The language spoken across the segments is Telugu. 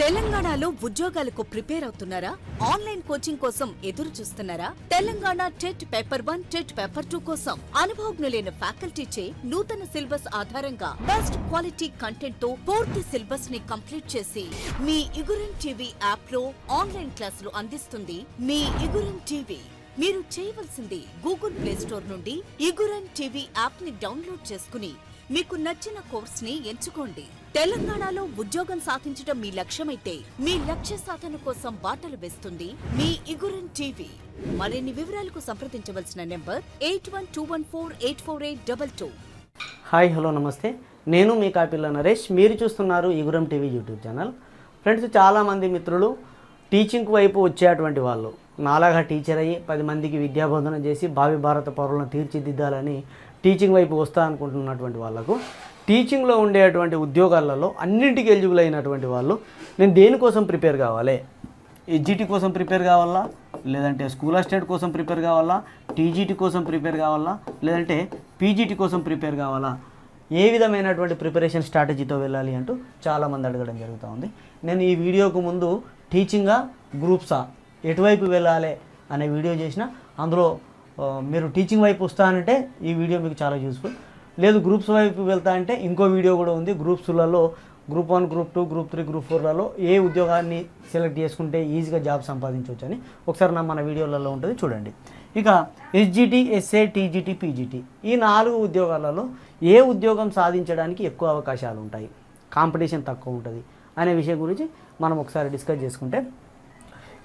తెలంగాణలో ఉద్యోగాలకు ప్రిపేర్ అవుతున్నారా? ఆన్లైన్ కోచింగ్ కోసం ఎదురు చూస్తున్నారా? Telangana TET paper one TET paper two కోసం అనుభవజ్ఞులైన ఫ్యాకల్టీచే నూతన సిలబస్ ఆధారంగా బెస్ట్ క్వాలిటీ కంటెంట్తో పూర్తి సిలబస్ని కంప్లీట్ చేసి మీ ఇగురన్ టీవీ యాప్లో ఆన్లైన్ క్లాసులు అందిస్తుంది మీ ఇగురన్ టీవీ. మీరు చేయవలసింది గూగుల్ ప్లే స్టోర్ నుండి ఇగురన్ టీవీ యాప్ని డౌన్లోడ్ చేసుకుని మీకు నచ్చిన కోర్స్ని ఎంచుకోండి. తెలంగాణలో ఉద్యోగం సాధించడం మీ లక్ష్యమైతే మీ లక్ష్య సాధన కోసం బాటలు వేస్తుంది మీ ఇగురన్ టీవీ. మరిన్ని వివరాలకు సంప్రదించవలసిన number eight one two one four eight four eight double two. Hi hello నమస్తే. నేను మీ కాపిల్ల నరేష్. మీరు చూస్తున్నారు ఇగురం టీవీ యూట్యూబ్ ఛానల్. ఫ్రెండ్స్ చాలామంది మిత్రులు టీచింగ్ వైపు వచ్చేటువంటి వాళ్ళు. నాలాగా టీచర్ అయ్యి పది మందికి విద్యాబోధన చేసి భావి భారత పౌరులను తీర్చిదిద్దాలని టీచింగ్ వైపు వస్తా అనుకుంటున్నటువంటి వాళ్ళకు టీచింగ్లో ఉండేటువంటి ఉద్యోగాలలో అన్నింటికి ఎలిజిబుల్ అయినటువంటి వాళ్ళు నేను దేనికోసం ప్రిపేర్ కావాలి? ఎడ్జిటి కోసం ప్రిపేర్ కావాలా? లేదంటే స్కూల్ అసిస్టెంట్ కోసం ప్రిపేర్ కావాలా? టీజీటీ కోసం ప్రిపేర్ కావాలా? లేదంటే పీజీటీ కోసం ప్రిపేర్ కావాలా? ఏ విధమైనటువంటి ప్రిపరేషన్ స్ట్రాటజీతో వెళ్ళాలి అంటూ చాలామంది అడగడం జరుగుతూ ఉంది. నేను ఈ వీడియోకు ముందు టీచింగా గ్రూప్సా ఎటువైపు వెళ్ళాలి అనే వీడియో చేసిన అందులో మీరు టీచింగ్ వైపు వస్తానంటే ఈ వీడియో మీకు చాలా యూస్ఫుల్ లేదు గ్రూప్స్ వైపు వెళ్తా అంటే ఇంకో వీడియో కూడా ఉంది. గ్రూప్స్లలో group one group two group three group ఫోర్లలో ఏ ఉద్యోగాన్ని సెలెక్ట్ చేసుకుంటే ఈజీగా జాబ్ సంపాదించవచ్చు అని ఒకసారి నా మన వీడియోలలో ఉంటుంది చూడండి. ఇక ఎస్జిటి ఎస్ఏ టీజీటీ పీజీటీ ఈ నాలుగు ఉద్యోగాలలో ఏ ఉద్యోగం సాధించడానికి ఎక్కువ అవకాశాలు ఉంటాయి? కాంపిటీషన్ తక్కువ ఉంటుంది అనే విషయం గురించి మనం ఒకసారి డిస్కస్ చేసుకుంటే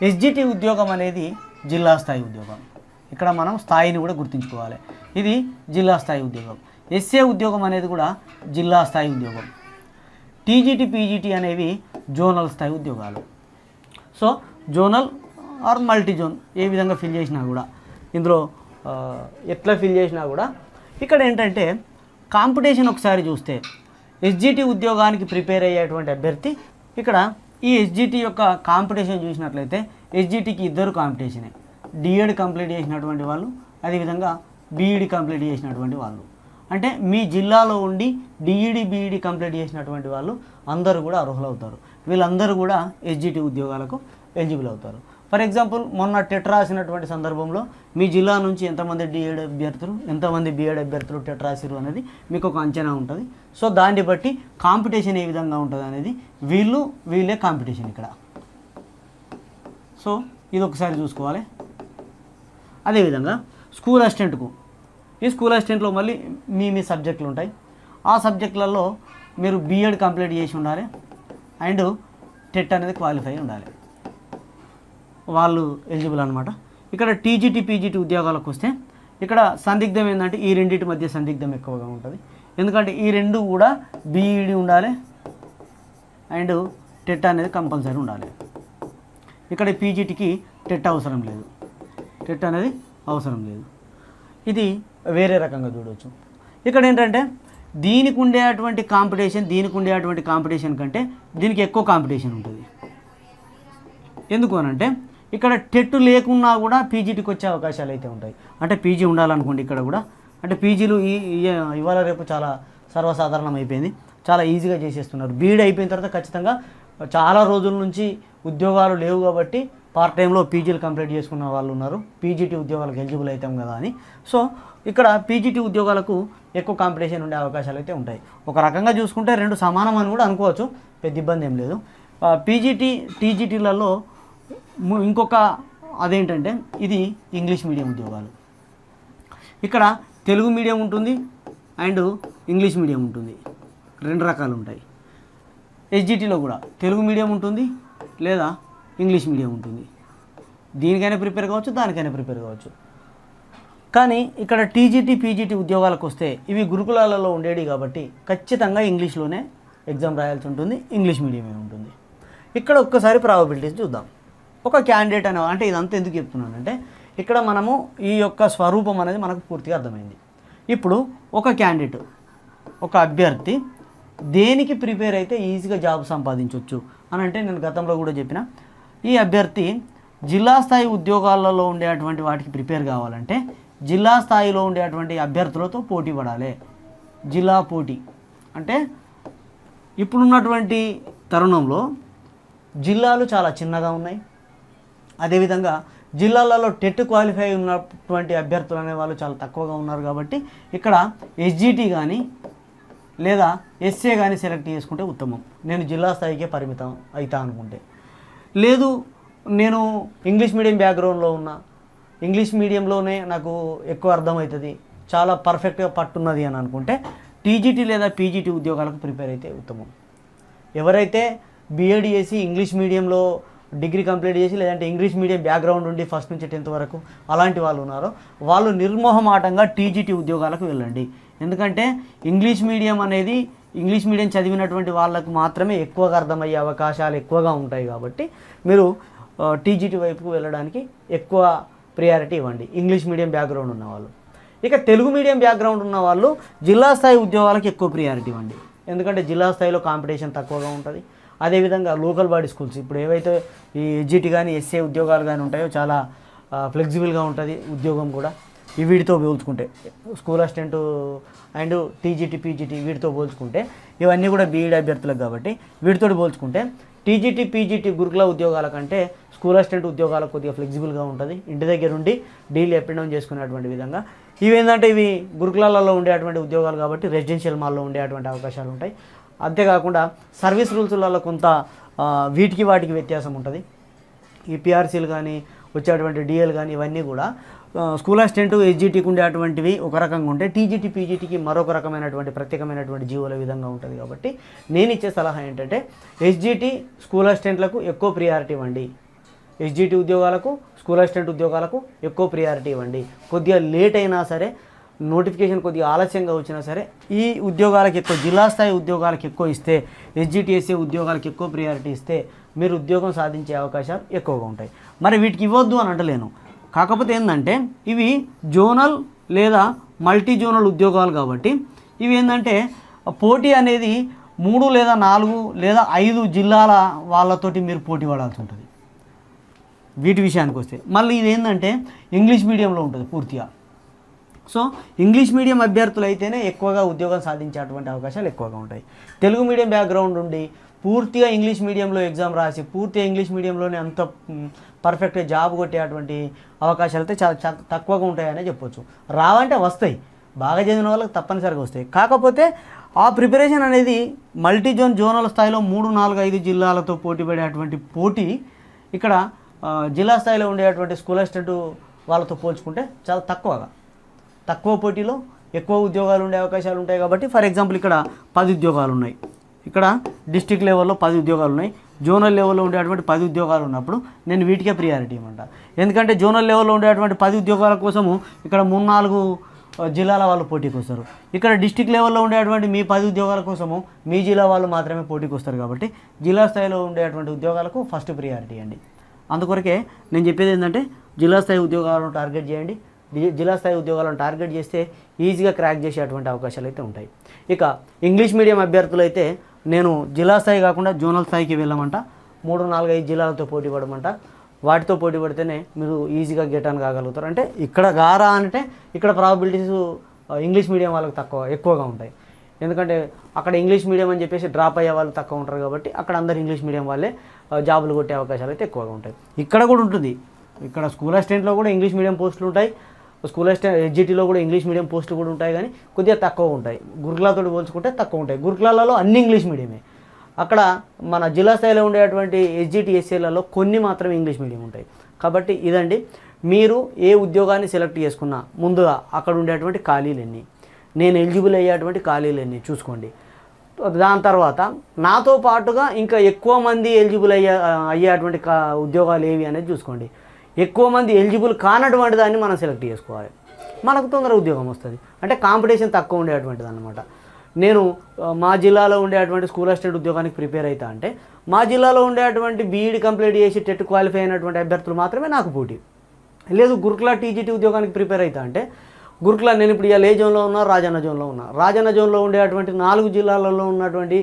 ఎస్జిటి ఉద్యోగం అనేది జిల్లా స్థాయి ఉద్యోగం. ఇక్కడ మనం స్థాయిని కూడా గుర్తుంచుకోవాలి. ఇది జిల్లా స్థాయి ఉద్యోగం. ఎస్ఏ ఉద్యోగం అనేది కూడా జిల్లా స్థాయి ఉద్యోగం. టీజీటీ పీజీటీ అనేవి జోనల్ స్థాయి ఉద్యోగాలు. So zonal or multi zone ఏ విధంగా ఫిల్ చేసినా కూడా ఇందులో ఎట్లా ఫిల్ చేసినా కూడా ఇక్కడ ఏంటంటే కాంపిటీషన్ ఒకసారి చూస్తే ఎస్జిటి ఉద్యోగానికి ప్రిపేర్ అయ్యేటువంటి అభ్యర్థి ఇక్కడ ఈ ఎస్జిటి యొక్క కాంపిటీషన్ చూసినట్లయితే ఎస్జిటికి ఇద్దరు కాంపిటీషనే. డిఎడ్ కంప్లీట్ చేసినటువంటి వాళ్ళు అదేవిధంగా బీఈడి కంప్లీట్ చేసినటువంటి వాళ్ళు. అంటే మీ జిల్లాలో ఉండి డిఈడి బీఈడి కంప్లీట్ చేసినటువంటి వాళ్ళు అందరూ కూడా అర్హులవుతారు. వీళ్ళందరూ కూడా ఎస్జిటి ఉద్యోగాలకు ఎలిజిబుల్ అవుతారు. ఫర్ ఎగ్జాంపుల్ మొన్న టెట్ రాసినటువంటి సందర్భంలో మీ జిల్లా నుంచి ఎంతమంది డిఎడ్ అభ్యర్థులు ఎంతమంది బిఏడ్ అభ్యర్థులు టెట్ రాసిరు అనేది మీకు ఒక అంచనా ఉంటుంది. సో దాన్ని బట్టి కాంపిటీషన్ ఏ విధంగా ఉంటుంది అనేది వీళ్ళు వీళ్ళే కాంపిటీషన్ ఇక్కడ. సో ఇది ఒకసారి చూసుకోవాలి. అదేవిధంగా స్కూల్ అసిస్టెంట్కు ఈ స్కూల్ అసిస్టెంట్లో మళ్ళీ మీ మీ సబ్జెక్టులు ఉంటాయి. ఆ సబ్జెక్టులలో మీరు బీఎడ్ కంప్లీట్ చేసి ఉండాలి. అండ్ టెట్ అనేది క్వాలిఫై ఉండాలి. వాళ్ళు ఎలిజిబుల్ అనమాట ఇక్కడ టీజీటీ పీజీటీ ఉద్యోగాలకు వస్తే ఇక్కడ సందిగ్ధం ఏంటంటే ఈ రెండింటి మధ్య సందిగ్ధం ఎక్కువగా ఉంటుంది. ఎందుకంటే ఈ రెండు కూడా బీఈడి ఉండాలి. అండ్ టెట్ అనేది కంపల్సరీ ఉండాలి. ఇక్కడ పీజీటీకి టెట్ అవసరం లేదు. టెట్ అనేది అవసరం లేదు. ఇది వేరే రకంగా చూడవచ్చు ఇక్కడ ఏంటంటే దీనికి ఉండేటువంటి కాంపిటీషన్ దీనికి ఉండేటువంటి కాంపిటీషన్ కంటే దీనికి ఎక్కువ కాంపిటీషన్ ఉంటుంది. ఎందుకు అనంటే ఇక్కడ టెట్ లేకున్నా కూడా పీజీటీకి వచ్చే అవకాశాలు అయితే ఉంటాయి. అంటే పీజీ ఉండాలనుకోండి ఇక్కడ కూడా. అంటే పీజీలు ఈ ఇవాళ రేపు చాలా సర్వసాధారణం అయిపోయింది. చాలా ఈజీగా చేసేస్తున్నారు. బీడ్ అయిపోయిన తర్వాత ఖచ్చితంగా చాలా రోజుల నుంచి ఉద్యోగాలు లేవు కాబట్టి పార్ట్ టైంలో పీజీలు కంప్లీట్ చేసుకున్న వాళ్ళు ఉన్నారు. పీజీటీ ఉద్యోగాలకు ఎలిజిబుల్ అవుతాం కదా అని. సో ఇక్కడ పీజీటీ ఉద్యోగాలకు ఎక్కువ కాంపిటీషన్ ఉండే అవకాశాలు అయితే ఉంటాయి. ఒక రకంగా చూసుకుంటే రెండు సమానం అని కూడా అనుకోవచ్చు. పెద్ద ఇబ్బంది ఏం లేదు. పీజీటీ టీజీటీలలో ఇంకొక అదేంటంటే ఇది ఇంగ్లీష్ మీడియం ఉద్యోగాలు. ఇక్కడ తెలుగు మీడియం ఉంటుంది అండ్ ఇంగ్లీష్ మీడియం ఉంటుంది. రెండు రకాలు ఉంటాయి. ఎస్జిటిలో కూడా తెలుగు మీడియం ఉంటుంది లేదా ఇంగ్లీష్ మీడియం ఉంటుంది. దీనికైనా ప్రిపేర్ కావచ్చు దానికైనా ప్రిపేర్ కావచ్చు. కానీ ఇక్కడ టీజీటీ పీజీటీ ఉద్యోగాలకు వస్తే ఇవి గురుకులాలలో ఉండేవి కాబట్టి ఖచ్చితంగా ఇంగ్లీష్లోనే ఎగ్జామ్ రాయాల్సి ఉంటుంది ఇంగ్లీష్ మీడియమే ఉంటుంది. ఇక్కడ ఒక్కసారి ప్రాబబిలిటీస్ చూద్దాం. ఒక క్యాండిడేట్ అనే అంటే ఇదంతా ఎందుకు చెప్తున్నానంటే ఇక్కడ మనము ఈ యొక్క స్వరూపం అనేది మనకు పూర్తిగా అర్థమైంది. ఇప్పుడు ఒక క్యాండిడేట్ ఒక అభ్యర్థి దేనికి ప్రిపేర్ అయితే ఈజీగా జాబ్ సంపాదించవచ్చు అని అంటే నేను గతంలో కూడా చెప్పిన ఈ అభ్యర్థి జిల్లా స్థాయి ఉద్యోగాలలో ఉండేటువంటి వాటికి ప్రిపేర్ కావాలంటే జిల్లా స్థాయిలో ఉండేటువంటి అభ్యర్థులతో పోటీ పడాలి. జిల్లా పోటీ. అంటే ఇప్పుడున్నటువంటి తరుణంలో జిల్లాలు చాలా చిన్నగా ఉన్నాయి. అదేవిధంగా జిల్లాలలో టెట్ క్వాలిఫై ఉన్నటువంటి అభ్యర్థులు అనే వాళ్ళు చాలా తక్కువగా ఉన్నారు కాబట్టి ఇక్కడ ఎస్జిటి కానీ లేదా ఎస్ఏ కానీ సెలెక్ట్ చేసుకుంటే ఉత్తమం. నేను జిల్లా స్థాయికే పరిమితం అవుతా అనుకుంటే. లేదు నేను ఇంగ్లీష్ మీడియం బ్యాక్గ్రౌండ్లో ఉన్నా. ఇంగ్లీష్ మీడియంలోనే నాకు ఎక్కువ అర్థమవుతుంది. చాలా పర్ఫెక్ట్గా పట్టున్నది అని అనుకుంటే టీజీటీ లేదా పీజీటీ ఉద్యోగాలకు ప్రిపేర్ అయితే ఉత్తమం. ఎవరైతే బీఎడ్ చేసి ఇంగ్లీష్ మీడియంలో డిగ్రీ కంప్లీట్ చేసి లేదంటే ఇంగ్లీష్ మీడియం బ్యాక్గ్రౌండ్ ఉండి ఫస్ట్ నుంచి టెన్త్ వరకు అలాంటి వాళ్ళు ఉన్నారో వాళ్ళు నిర్మోహమాటంగా టీజీటీ ఉద్యోగాలకు వెళ్ళండి. ఎందుకంటే ఇంగ్లీష్ మీడియం అనేది ఇంగ్లీష్ మీడియం చదివినటువంటి వాళ్ళకు మాత్రమే ఎక్కువగా అర్థమయ్యే అవకాశాలు ఎక్కువగా ఉంటాయి కాబట్టి మీరు టీజీటీ వైపుకు వెళ్ళడానికి ఎక్కువ ప్రియారిటీ ఇవ్వండి. ఇంగ్లీష్ మీడియం బ్యాక్గ్రౌండ్ ఉన్నవాళ్ళు. ఇక తెలుగు మీడియం బ్యాక్గ్రౌండ్ ఉన్న వాళ్ళు జిల్లా స్థాయి ఉద్యోగాలకు ఎక్కువ ప్రియారిటీ ఇవ్వండి. ఎందుకంటే జిల్లా స్థాయిలో కాంపిటీషన్ తక్కువగా ఉంటుంది. అదేవిధంగా లోకల్ బాడీ స్కూల్స్ ఇప్పుడు ఏవైతే ఈ ఎడ్జిటి కానీ ఎస్ఏ ఉద్యోగాలు కానీ ఉంటాయో చాలా ఫ్లెక్సిబుల్గా ఉంటుంది ఉద్యోగం కూడా. వీటితో పోల్చుకుంటే school assistant and TGT PGT వీటితో పోల్చుకుంటే ఇవన్నీ కూడా బీఈడి అభ్యర్థులకు కాబట్టి వీటితో పోల్చుకుంటే టీజీటీ పీజీటీ గురుకుల ఉద్యోగాల కంటే స్కూల్ అసిస్టెంట్ ఉద్యోగాలకు కొద్దిగా ఫ్లెక్సిబుల్గా ఉంటుంది. ఇంటి దగ్గర ఉండి డీల్ అప్ అండ్ డౌన్ చేసుకునేటువంటి విధంగా. ఇవి ఏంటంటే ఇవి గురుకులాలలో ఉండేటువంటి ఉద్యోగాలు కాబట్టి రెసిడెన్షియల్ మాల్లో ఉండేటువంటి అవకాశాలు ఉంటాయి. అంతేకాకుండా సర్వీస్ రూల్స్లలో కొంత వీటికి వాటికి వ్యత్యాసం ఉంటుంది. ఈ పిఆర్సీలు కానీ వచ్చేటువంటి డిఎల్ కానీ ఇవన్నీ కూడా స్కూల్ అసిస్టెంట్ ఎస్జిటికి ఉండేటువంటివి ఒక రకంగా ఉంటే టీజీటీ పీజీటీకి మరొక రకమైనటువంటి ప్రత్యేకమైనటువంటి జీవోల విధంగా ఉంటుంది కాబట్టి నేను ఇచ్చే సలహా ఏంటంటే ఎస్జిటి స్కూల్ అసిస్టెంట్లకు ఎక్కువ ప్రియారిటీ ఇవ్వండి. ఎస్జిటి ఉద్యోగాలకు స్కూల్ అసిస్టెంట్ ఉద్యోగాలకు ఎక్కువ ప్రియారిటీ ఇవ్వండి. కొద్దిగా లేట్ అయినా సరే నోటిఫికేషన్ కొద్దిగా ఆలస్యంగా వచ్చినా సరే ఈ ఉద్యోగాలకు ఎక్కువ జిల్లా స్థాయి ఉద్యోగాలకు ఎక్కువ ఇస్తే ఎస్జిటిఎస్ఏ ఉద్యోగాలకు ఎక్కువ ప్రియారిటీ ఇస్తే మీరు ఉద్యోగం సాధించే అవకాశాలు ఎక్కువగా ఉంటాయి. మరి వీటికి ఇవ్వద్దు అని అంటలేను. కాకపోతే ఏంటంటే ఇవి జోనల్ లేదా మల్టీ జోనల్ ఉద్యోగాలు కాబట్టి ఇవి ఏంటంటే పోటీ అనేది మూడు లేదా నాలుగు లేదా ఐదు జిల్లాల వాళ్ళతోటి మీరు పోటీ పడాల్సి ఉంటుంది. వీటి విషయానికి వస్తే. మళ్ళీ ఇది ఏంటంటే ఇంగ్లీష్ మీడియంలో ఉంటుంది పూర్తిగా. సో ఇంగ్లీష్ మీడియం అభ్యర్థులు అయితేనే ఎక్కువగా ఉద్యోగం సాధించేటువంటి అవకాశాలు ఎక్కువగా ఉంటాయి. తెలుగు మీడియం బ్యాక్గ్రౌండ్ ఉండి పూర్తిగా ఇంగ్లీష్ మీడియంలో ఎగ్జామ్ రాసి పూర్తిగా ఇంగ్లీష్ మీడియంలోనే అంత పర్ఫెక్ట్గా జాబ్ కొట్టేటువంటి అవకాశాలు అయితే చాలా తక్కువగా ఉంటాయనే చెప్పొచ్చు. రావంటే వస్తాయి. బాగా చదివిన వాళ్ళకి తప్పనిసరిగా వస్తాయి. కాకపోతే ఆ ప్రిపరేషన్ అనేది మల్టీ జోన్ జోనల్ స్థాయిలో మూడు నాలుగు ఐదు జిల్లాలతో పోటీ పడేటువంటి పోటీ ఇక్కడ జిల్లా స్థాయిలో ఉండేటువంటి స్కూల్ అసిస్టెంట్ వాళ్ళతో పోల్చుకుంటే చాలా తక్కువగా. తక్కువ పోటీలో ఎక్కువ ఉద్యోగాలు ఉండే అవకాశాలు ఉంటాయి కాబట్టి ఫర్ ఎగ్జాంపుల్ ఇక్కడ పది ఉద్యోగాలు ఉన్నాయి. ఇక్కడ డిస్టిక్ లెవెల్లో పది ఉద్యోగాలు ఉన్నాయి. జోనల్ లెవెల్లో ఉండేటువంటి పది ఉద్యోగాలు ఉన్నప్పుడు నేను వీటికే ప్రియారిటీ ఇవ్వమంట. ఎందుకంటే జోనల్ లెవెల్లో ఉండేటువంటి పది ఉద్యోగాల కోసము ఇక్కడ మూడు నాలుగు జిల్లాల వాళ్ళు పోటీకి వస్తారు. ఇక్కడ డిస్టిక్ లెవెల్లో ఉండేటువంటి మీ పది ఉద్యోగాల కోసము మీ జిల్లా వాళ్ళు మాత్రమే పోటీకి వస్తారు కాబట్టి జిల్లా స్థాయిలో ఉండేటువంటి ఉద్యోగాలకు ఫస్ట్ ప్రియారిటీ అండి. అందుకొరకే నేను చెప్పేది ఏంటంటే జిల్లా స్థాయి ఉద్యోగాలను టార్గెట్ చేయండి. జిల్లా స్థాయి ఉద్యోగాలను టార్గెట్ చేస్తే ఈజీగా క్రాక్ చేసేటువంటి అవకాశాలు అయితే ఉంటాయి. ఇక ఇంగ్లీష్ మీడియం అభ్యర్థులు అయితే నేను జిల్లా స్థాయి కాకుండా జోనల్ స్థాయికి వెళ్ళమంట. మూడు నాలుగు ఐదు జిల్లాలతో పోటీ పడమంట. వాటితో పోటీ పడితేనే మీరు ఈజీగా గెట్ ఆన్ కాగలుగుతారు. అంటే ఇక్కడ గారా అంటే ఇక్కడ ప్రాబిలిటీస్ ఇంగ్లీష్ మీడియం వాళ్ళకి తక్కువ ఎక్కువగా ఉంటాయి. ఎందుకంటే అక్కడ ఇంగ్లీష్ మీడియం అని చెప్పేసి డ్రాప్ అయ్యే వాళ్ళు తక్కువ ఉంటారు కాబట్టి అక్కడ అందరు ఇంగ్లీష్ మీడియం వాళ్ళే జాబులు కొట్టే అవకాశాలు అయితే ఎక్కువగా ఉంటాయి. ఇక్కడ కూడా ఉంటుంది. ఇక్కడ స్కూల్ అసిస్టెంట్లో కూడా ఇంగ్లీష్ మీడియం పోస్టులు ఉంటాయి. స్కూల్ అసిస్టెంట్ ఎస్జిటీలో కూడా ఇంగ్లీష్ మీడియం పోస్టులు కూడా ఉంటాయి కానీ కొద్దిగా తక్కువ ఉంటాయి. గురుకులాతో పోల్చుకుంటే తక్కువ ఉంటాయి. గురుకులాలలో అన్ని ఇంగ్లీష్ మీడియమే. అక్కడ మన జిల్లా స్థాయిలో ఉండేటువంటి ఎస్జిటి ఎస్సీలలో కొన్ని మాత్రమే ఇంగ్లీష్ మీడియం ఉంటాయి. కాబట్టి ఇదండి. మీరు ఏ ఉద్యోగాన్ని సెలెక్ట్ చేసుకున్నా ముందుగా అక్కడ ఉండేటువంటి ఖాళీలు ఎన్ని నేను ఎలిజిబుల్ అయ్యేటువంటి ఖాళీలు ఎన్ని చూసుకోండి. దాని తర్వాత నాతో పాటుగా ఇంకా ఎక్కువ మంది ఎలిజిబుల్ అయ్యే అయ్యేటువంటి కా ఉద్యోగాలు ఏవి అనేది చూసుకోండి. ఎక్కువ మంది ఎలిజిబుల్ కానటువంటి దాన్ని మనం సెలెక్ట్ చేసుకోవాలి. మనకు తొందర ఉద్యోగం వస్తుంది. అంటే కాంపిటీషన్ తక్కువ ఉండేటువంటిది అనమాట నేను మా జిల్లాలో ఉండేటువంటి స్కూల్ అసిస్టెంట్ ఉద్యోగానికి ప్రిపేర్ అవుతా అంటే మా జిల్లాలో ఉండేటువంటి బీఈడి కంప్లీట్ చేసి టెట్ క్వాలిఫై అయినటువంటి అభ్యర్థులు మాత్రమే నాకు పోటీ. లేదు గురుకుల టీజీటీ ఉద్యోగానికి ప్రిపేర్ అవుతా అంటే గురుకుల నేను ఇప్పుడు ఇవాళ ఏ జోన్లో ఉన్నా రాజన్న జోన్లో ఉన్నా. రాజన్న జోన్లో ఉండేటువంటి నాలుగు జిల్లాలలో ఉన్నటువంటి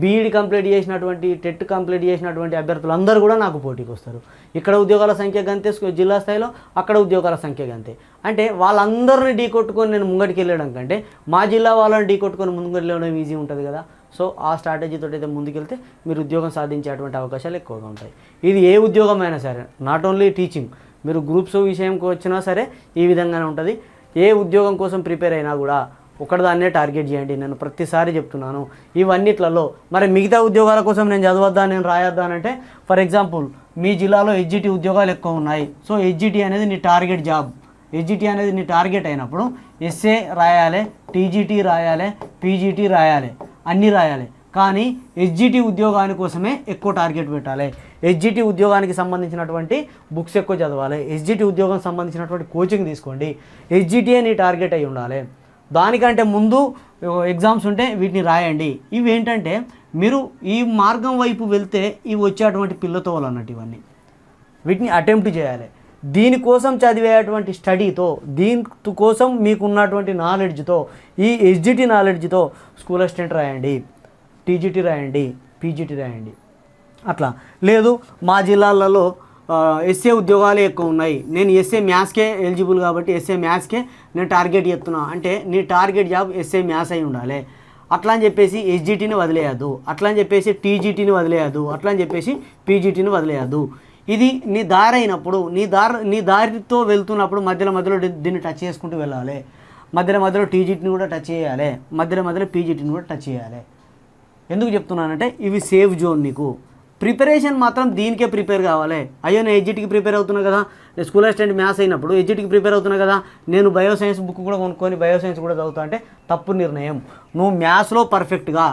బీఈడి కంప్లీట్ చేసినటువంటి టెట్ కంప్లీట్ చేసినటువంటి అభ్యర్థులు అందరూ కూడా నాకు పోటీకి వస్తారు ఇక్కడ ఉద్యోగాల సంఖ్య గంతే జిల్లా స్థాయిలో అక్కడ ఉద్యోగాల సంఖ్య గంతే. అంటే వాళ్ళందరిని ఢీ కొట్టుకొని నేను ముంగటికి వెళ్ళడం కంటే మా జిల్లా వాళ్ళని ఢీ కొట్టుకొని ముందుకు వెళ్ళడం ఈజీ ఉంటుంది కదా. సో ఆ స్ట్రాటజీతో అయితే ముందుకెళ్తే మీరు ఉద్యోగం సాధించేటువంటి అవకాశాలు ఎక్కువగా ఉంటాయి. ఇది ఏ ఉద్యోగం అయినా సరే నాట్ ఓన్లీ టీచింగ్ మీరు గ్రూప్స్ విషయంకి వచ్చినా సరే ఈ విధంగానే ఉంటుంది. ఏ ఉద్యోగం కోసం ప్రిపేర్ అయినా కూడా ఒకటిదాన్నే టార్గెట్ చేయండి. నేను ప్రతిసారి చెప్తున్నాను ఇవన్నిట్లలో మరి మిగతా ఉద్యోగాల కోసం నేను చదవద్దా నేను రాయొద్దా అంటే ఫర్ ఎగ్జాంపుల్ మీ జిల్లాలో హెచ్జిటి ఉద్యోగాలు ఎక్కువ ఉన్నాయి. సో హెచ్జిటి అనేది నీ టార్గెట్ జాబ్. హెచ్జిటి అనేది నీ టార్గెట్ అయినప్పుడు ఎస్ఏ రాయాలి టీజీటీ రాయాలి పీజీటీ రాయాలి అన్నీ రాయాలి. కానీ హెచ్జిటి ఉద్యోగాని కోసమే ఎక్కువ టార్గెట్ పెట్టాలి. హెచ్జిటి ఉద్యోగానికి సంబంధించినటువంటి బుక్స్ ఎక్కువ చదవాలి. హెచ్జిటి ఉద్యోగం సంబంధించినటువంటి కోచింగ్ తీసుకోండి. హెచ్జిటిఏ నీ టార్గెట్ అయి ఉండాలి. దానికంటే ముందు ఎగ్జామ్స్ ఉంటే వీటిని రాయండి. ఇవి ఏంటంటే మీరు ఈ మార్గం వైపు వెళ్తే ఇవి వచ్చేటువంటి పిల్లతోలు అన్నట్టు ఇవన్నీ. వీటిని అటెంప్ట్ చేయాలి. దీనికోసం చదివేటువంటి స్టడీతో దీని కోసం మీకు ఉన్నటువంటి నాలెడ్జ్తో ఈ ఎస్జిటి నాలెడ్జ్తో స్కూల్ అసిస్టెంట్ రాయండి. టీజీటీ రాయండి పీజీటీ రాయండి. అట్లా. లేదు మా జిల్లాలలో ఎస్ఏ ఉద్యోగాలే ఎక్కువ ఉన్నాయి. నేను ఎస్ఏ మ్యాథ్స్కే ఎలిజిబుల్ కాబట్టి ఎస్ఏ మ్యాథ్స్కే నేను టార్గెట్ చెప్తున్నా. అంటే నీ టార్గెట్ జాబ్ ఎస్ఏ మ్యాథ్స్ అయి ఉండాలి. అట్లా అని చెప్పేసి ఎస్జిటిని వదిలేయద్దు. అట్లా అని చెప్పేసి టీజీటీని వదిలేయద్దు. అట్లా అని చెప్పేసి పీజీటీని వదిలేయద్దు. ఇది నీ దారి అయినప్పుడు నీ దారి నీ దారితో వెళ్తున్నప్పుడు మధ్యలో మధ్యలో దీన్ని టచ్ చేసుకుంటూ వెళ్ళాలి. మధ్యలో మధ్యలో టీజీటీని కూడా టచ్ చేయాలి. మధ్యలో మధ్యలో పీజీటీని కూడా టచ్ చేయాలి. ఎందుకు చెప్తున్నానంటే ఇవి సేఫ్ జోన్ నీకు. ప్రిపరేషన్ మాత్రం దీనికే ప్రిపేర్ కావాలి. అయ్యో నేను ఎడ్జిట్కి ప్రిపేర్ అవుతున్నా కదా. నేను స్కూల్ అసిస్టెంట్ మ్యాథ్స్ అయినప్పుడు ఎడ్జిట్కి ప్రిపేర్ అవుతున్నా కదా. నేను బయో సైన్స్ బుక్ కూడా కొనుక్కొని బయో సైన్స్ కూడా చదువుతా అంటే తప్పు నిర్ణయం. నువ్వు మ్యాథ్స్లో పర్ఫెక్ట్గా.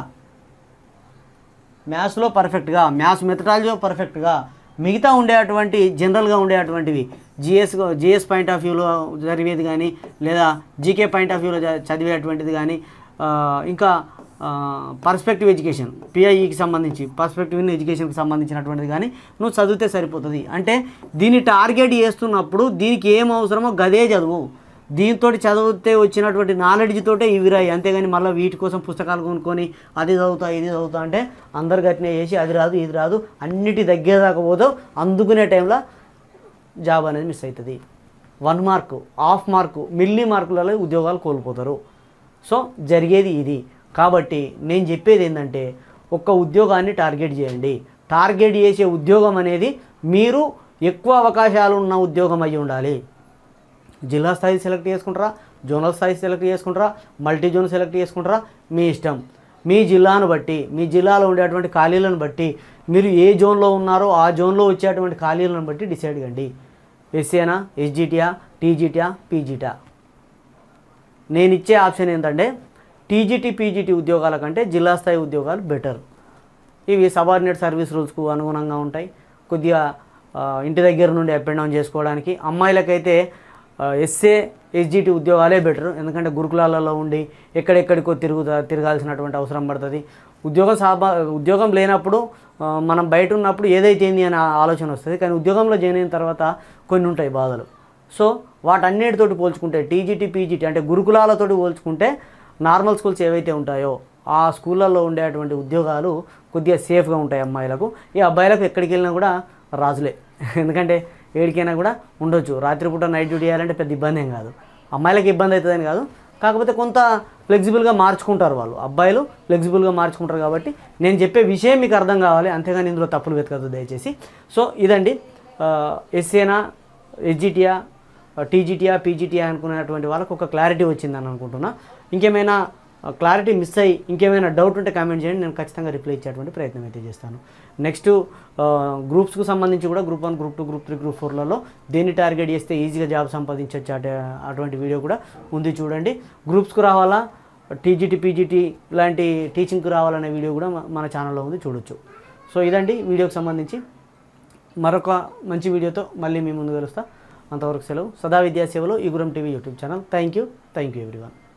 మ్యాథ్స్లో పర్ఫెక్ట్గా. మ్యాథ్స్ మెథడాలజీలో పర్ఫెక్ట్గా. మిగతా ఉండేటువంటి జనరల్గా ఉండేటువంటివి. జిఎస్ జిఎస్ పాయింట్ ఆఫ్ వ్యూలో చదివేది కానీ లేదా జీకే పాయింట్ ఆఫ్ వ్యూలో చదివేటువంటిది కానీ ఇంకా పర్స్పెక్టివ్ ఎడ్యుకేషన్ పిఐఈకి సంబంధించి పర్స్పెక్టివ్ ఇన్ ఎడ్యుకేషన్కి సంబంధించినటువంటిది కానీ నువ్వు చదివితే సరిపోతుంది. అంటే దీన్ని టార్గెట్ చేస్తున్నప్పుడు దీనికి ఏం అవసరమో గదే చదువు. దీంతో చదివితే వచ్చినటువంటి నాలెడ్జ్ తోటే ఇవి రాయి. అంతేగాని మళ్ళీ వీటి కోసం పుస్తకాలు కొనుక్కొని అది చదువుతా ఇది చదువుతా అంటే అందరు గట్టినే చేసి అది రాదు ఇది రాదు అన్నిటి దగ్గరదాకా పోదో పోతావు. అందుకునే టైంలో జాబ్ అనేది మిస్ అవుతుంది one mark half mark milli మార్కులలో ఉద్యోగాలు కోల్పోతారు. సో జరిగేది ఇది. కాబట్టి నేను చెప్పేది ఏంటంటే ఒక్క ఉద్యోగాన్ని టార్గెట్ చేయండి. టార్గెట్ చేసే ఉద్యోగం అనేది మీరు ఎక్కువ అవకాశాలు ఉన్న ఉద్యోగం అయి ఉండాలి. జిల్లా స్థాయి సెలెక్ట్ చేసుకుంటారా? జోనల్ స్థాయి సెలెక్ట్ చేసుకుంటారా? మల్టీ జోన్ సెలెక్ట్ చేసుకుంటారా? మీ ఇష్టం. మీ జిల్లాను బట్టి మీ జిల్లాలో ఉండేటువంటి ఖాళీలను బట్టి మీరు ఏ జోన్లో ఉన్నారో ఆ జోన్లో వచ్చేటువంటి ఖాళీలను బట్టి డిసైడ్ కండి. ఎస్సీనా ఎస్జిటియా టీజీటీయా పీజీటా నేను ఇచ్చే ఆప్షన్ ఏంటంటే టీజీటీ పీజీటీ ఉద్యోగాల కంటే జిల్లా స్థాయి ఉద్యోగాలు బెటర్. ఇవి సబార్డినేట్ సర్వీస్ రూల్స్కు అనుగుణంగా ఉంటాయి. కొద్దిగా ఇంటి దగ్గర నుండి అప్ అండ్ డౌన్ చేసుకోవడానికి అమ్మాయిలకైతే ఎస్ఏ ఎస్జిటి ఉద్యోగాలే బెటర్. ఎందుకంటే గురుకులాలలో ఉండి ఎక్కడెక్కడికో తిరుగుతా తిరగాల్సినటువంటి అవసరం పడుతుంది. ఉద్యోగం సాబా ఉద్యోగం లేనప్పుడు మనం బయట ఉన్నప్పుడు ఏదైతేంది అనే ఆలోచన వస్తుంది. కానీ ఉద్యోగంలో జాయిన్ అయిన తర్వాత కొన్ని ఉంటాయి బాధలు. సో వాటన్నిటితోటి పోల్చుకుంటే టీజీటీ పీజీటీ అంటే గురుకులాలతోటి పోల్చుకుంటే నార్మల్ స్కూల్స్ ఏవైతే ఉంటాయో ఆ స్కూళ్ళల్లో ఉండేటువంటి ఉద్యోగాలు కొద్దిగా సేఫ్గా ఉంటాయి అమ్మాయిలకు. ఈ అబ్బాయిలకు ఎక్కడికి వెళ్ళినా కూడా రాజులే. ఎందుకంటే ఏడికైనా కూడా ఉండొచ్చు. రాత్రిపూట నైట్ డ్యూటీ చేయాలంటే పెద్ద ఇబ్బంది ఏం కాదు. అమ్మాయిలకు ఇబ్బంది అవుతుందని కాదు. కాకపోతే కొంత ఫ్లెక్సిబుల్గా మార్చుకుంటారు వాళ్ళు. అబ్బాయిలు ఫ్లెక్సిబుల్గా మార్చుకుంటారు కాబట్టి నేను చెప్పే విషయం మీకు అర్థం కావాలి. అంతేగాని ఇందులో తప్పులు వెతకదు దయచేసి. సో ఇదండి. ఎస్ఏనా ఎస్జిటియా టీజీటీయా పీజీటీఆ అనుకునేటువంటి వాళ్ళకు ఒక క్లారిటీ వచ్చిందని అనుకుంటున్నా. ఇంకేమైనా క్లారిటీ మిస్ అయ్యి ఇంకేమైనా డౌట్ ఉంటే కామెంట్ చేయండి నేను ఖచ్చితంగా రిప్లై ఇచ్చేటువంటి ప్రయత్నం అయితే చేస్తాను. నెక్స్ట్ గ్రూప్స్కు సంబంధించి కూడా group one group two group three group ఫోర్లలో దేన్ని టార్గెట్ చేస్తే ఈజీగా జాబ్ సంపాదించవచ్చు అట అటువంటి వీడియో కూడా ఉంది చూడండి. గ్రూప్స్కు రావాలా? టీజీటీ పీజీటీ ఇలాంటి టీచింగ్కి రావాలనే వీడియో కూడా మన ఛానల్లో ఉంది చూడొచ్చు. సో ఇదండి వీడియోకి సంబంధించి. మరొక మంచి వీడియోతో మళ్ళీ మీ ముందు కలుస్తా. అంతవరకు సెలవు. సదా విద్యాసేవలో ఈ Guram TV YouTube channel thank you thank you everyone